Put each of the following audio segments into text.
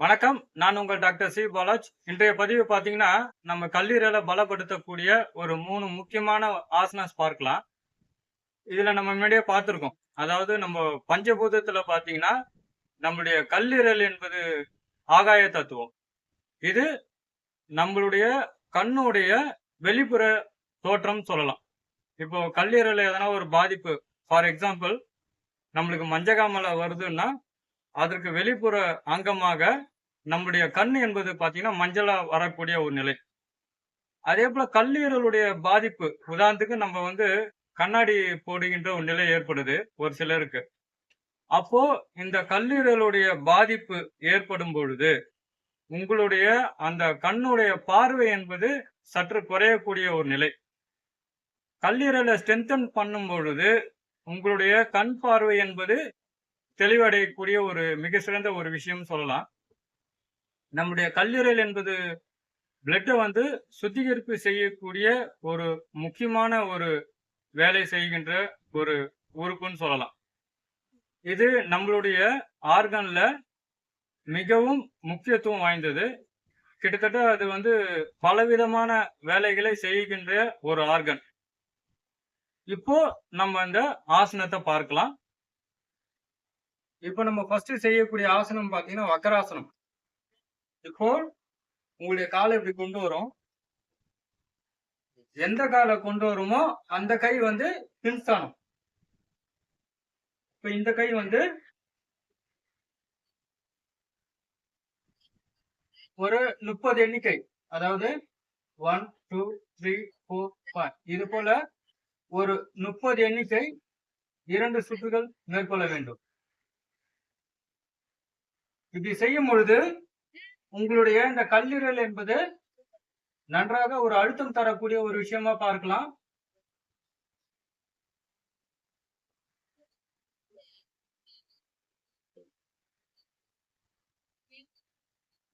வணக்கம். நான் உங்கள் டாக்டர் சி. பாலாஜ். இன்றைய பதிவு பார்த்தீங்கன்னா நம்ம கல்லீரலை பலப்படுத்தக்கூடிய ஒரு மூணு முக்கியமான ஆசனாஸ் பார்க்கலாம். இதில் நம்ம முன்னாடியே பார்த்துருக்கோம். அதாவது நம்ம பஞ்சபூதத்தில் பார்த்தீங்கன்னா நம்மளுடைய கல்லீரல் என்பது ஆகாய தத்துவம். இது நம்மளுடைய கண்ணுடைய வெளிப்புற தோற்றம் சொல்லலாம். இப்போ கல்லீரல் எதனா ஒரு பாதிப்பு ஃபார் எக்ஸாம்பிள் நம்மளுக்கு மஞ்சகாமலை வருதுன்னா அதற்கு வெளிப்புற அங்கமாக நம்முடைய கண் என்பது பார்த்தீங்கன்னா மஞ்சளா வரக்கூடிய ஒரு நிலை. அதே போல கல்லீரலுடைய பாதிப்பு உதாரணத்துக்கு நம்ம வந்து கண்ணாடி போடுகின்ற ஒரு நிலை ஏற்படுது ஒரு சிலருக்கு. அப்போ இந்த கல்லீரலுடைய பாதிப்பு ஏற்படும் பொழுது உங்களுடைய அந்த கண்ணுடைய பார்வை என்பது சற்று குறையக்கூடிய ஒரு நிலை. கல்லீரலை ஸ்ட்ரென்தன் பண்ணும் பொழுது உங்களுடைய கண் பார்வை என்பது தெளிவடையக்கூடிய ஒரு மிக சிறந்த ஒரு விஷயம் சொல்லலாம். நம்முடைய கல்லீரல் என்பது பிளட்டை வந்து சுத்திகரிப்பு செய்யக்கூடிய ஒரு முக்கியமான ஒரு வேலை செய்கின்ற ஒரு உறுப்புன்னு சொல்லலாம். இது நம்மளுடைய ஆர்கன்ல மிகவும் முக்கியத்துவம் வாய்ந்தது. கிட்டத்தட்ட அது வந்து பலவிதமான வேலைகளை செய்கின்ற ஒரு ஆர்கன் இப்போ நம்ம இந்த ஆசனத்தை பார்க்கலாம். இப்போ நம்ம ஃபர்ஸ்ட் செய்யக்கூடிய ஆசனம் பார்த்தீங்கன்னா வக்கராசனம். இப்போ உங்களுடைய காலை இப்படி கொண்டு வரும். எந்த காலை கொண்டு வருமோ அந்த கை வந்து பின்ஸ்தானம். இப்ப இந்த கை வந்து ஒரு முப்பது எண்ணிக்கை. அதாவது one two three four five இது போல ஒரு முப்பது எண்ணிக்கை இரண்டு சுற்றுகள் மேற்கொள்ள வேண்டும். இப்படி செய்யும் பொழுது உங்களுடைய இந்த கல்லீரல் என்பது நன்றாக ஒரு அழுத்தம் தரக்கூடிய ஒரு விஷயமா பார்க்கலாம்.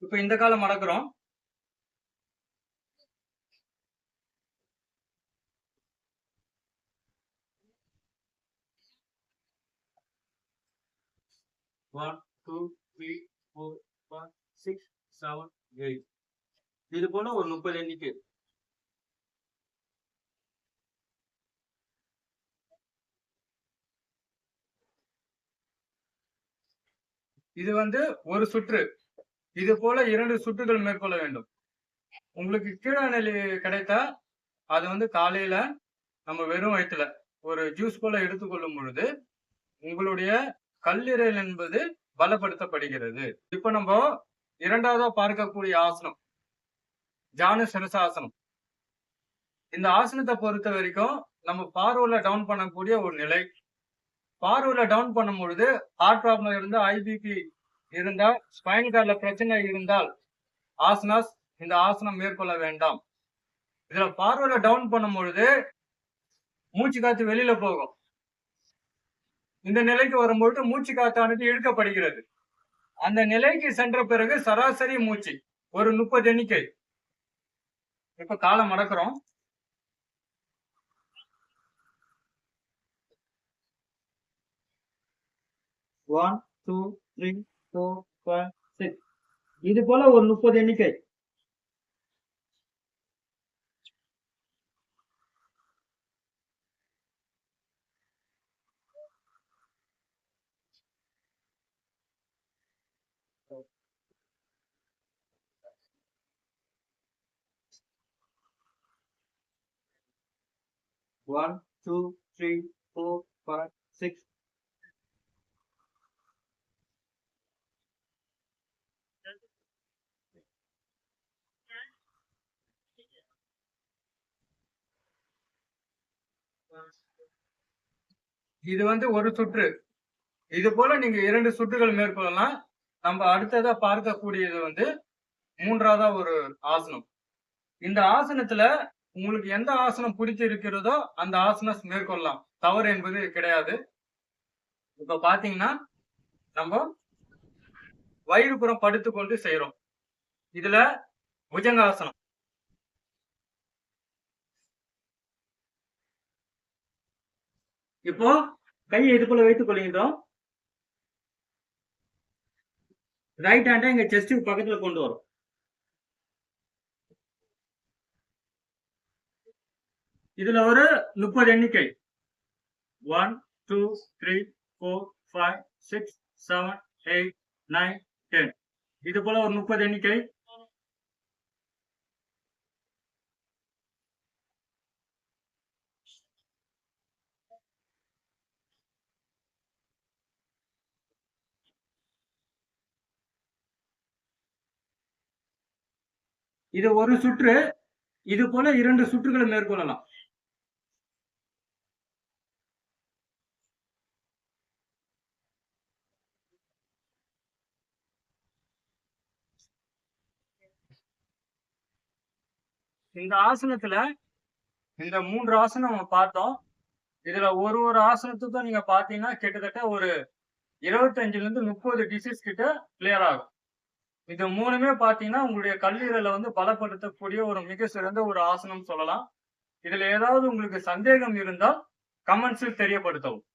இப்ப இந்த காலம் மறக்கிறோம். One two three four five six seven eight இது போல ஒரு முப்பது எண்ணிக்கை. இது வந்து ஒரு சுற்று. இது போல இரண்டு சுற்றுகள் மேற்கொள்ள வேண்டும். உங்களுக்கு கீழாநிலை கிடைத்தா அது வந்து காலையில நம்ம வெறும் வயிற்றுல ஒரு ஜூஸ் போல எடுத்துக்கொள்ளும் பொழுது உங்களுடைய கல்லீரல் என்பது பலப்படுத்தப்படுகிறது. இப்ப நம்ம இரண்டாவதா பார்க்கக்கூடிய ஆசனம். ஜானு சிரசாசனம். இந்த ஆசனத்தை பொறுத்த வரைக்கும் நம்ம பார்வையில டவுன் பண்ணக்கூடிய ஒரு நிலை. பார்வையில டவுன் பண்ணும் பொழுது ஹார்ட் ப்ராப்ளம் இருந்தால் ஐபிபி இருந்தால் ஸ்பைன் கார்ட்ல பிரச்சனை இருந்தால் ஆசனாஸ் இந்த ஆசனம் மேற்கொள்ள வேண்டாம். இதுல பார்வையில டவுன் பண்ணும் பொழுது மூச்சு காத்து வெளியில போகும். இந்த நிலைக்கு வரும்பொழுது மூச்சு காத்தானது இழுக்கப்படுகிறது. அந்த நிலைக்கு சென்ற பிறகு சராசரி மூச்சு ஒரு முப்பது எண்ணிக்கை. இப்ப காலம் மடக்கிறோம். One two three four five six இது போல ஒரு முப்பது எண்ணிக்கை. One two three four five six இது வந்து ஒரு சுற்று. இது போல நீங்க இரண்டு சுற்றுகள் மேற்கொள்ளலாம். நம்ம அடுத்ததா பார்க்கக்கூடியது வந்து மூன்றாவதா ஒரு ஆசனம். இந்த ஆசனத்துல உங்களுக்கு எந்த ஆசனம் பிடிச்சிருக்கிறதோ அந்த ஆசனம் மேற்கொள்ளலாம். தவறு என்பது கிடையாது. இப்ப பாத்தீங்கன்னா நம்ம வயிறுபுறம் படுத்துக்கொண்டு செய்யறோம் இதுல புஜங்காசனம். இப்போ கையை இது போல வைத்துக் கொள்கின்றோம். ரைட் ஹேண்டை இங்க செஸ்ட்டுக்கு பக்கத்துல கொண்டு வரும். இதுல ஒரு முப்பது எண்ணிக்கை. One two three four five six seven eight nine ten இது போல ஒரு முப்பது எண்ணிக்கை. இது ஒரு சுற்று. இது போல இரண்டு சுற்றுகளை மேற்கொள்ளலாம். இந்த ஆசனத்துல இந்த மூன்று ஆசனம் நம்ம பார்த்தோம். இதுல ஒரு ஒரு ஆசனத்துக்கும் நீங்க பாத்தீங்கன்னா கிட்டத்தட்ட ஒரு இருபத்தஞ்சுல இருந்து முப்பது டிசீஸ் கிட்ட கிளியர் ஆகும். இது மூணுமே பாத்தீங்கன்னா உங்களுடைய கல்லீரலை வந்து பலப்படுத்தக்கூடிய ஒரு மிக சிறந்த ஒரு ஆசனம் சொல்லலாம். இதுல ஏதாவது உங்களுக்கு சந்தேகம் இருந்தால் கமெண்ட்ஸில் தெரியப்படுத்தவும்.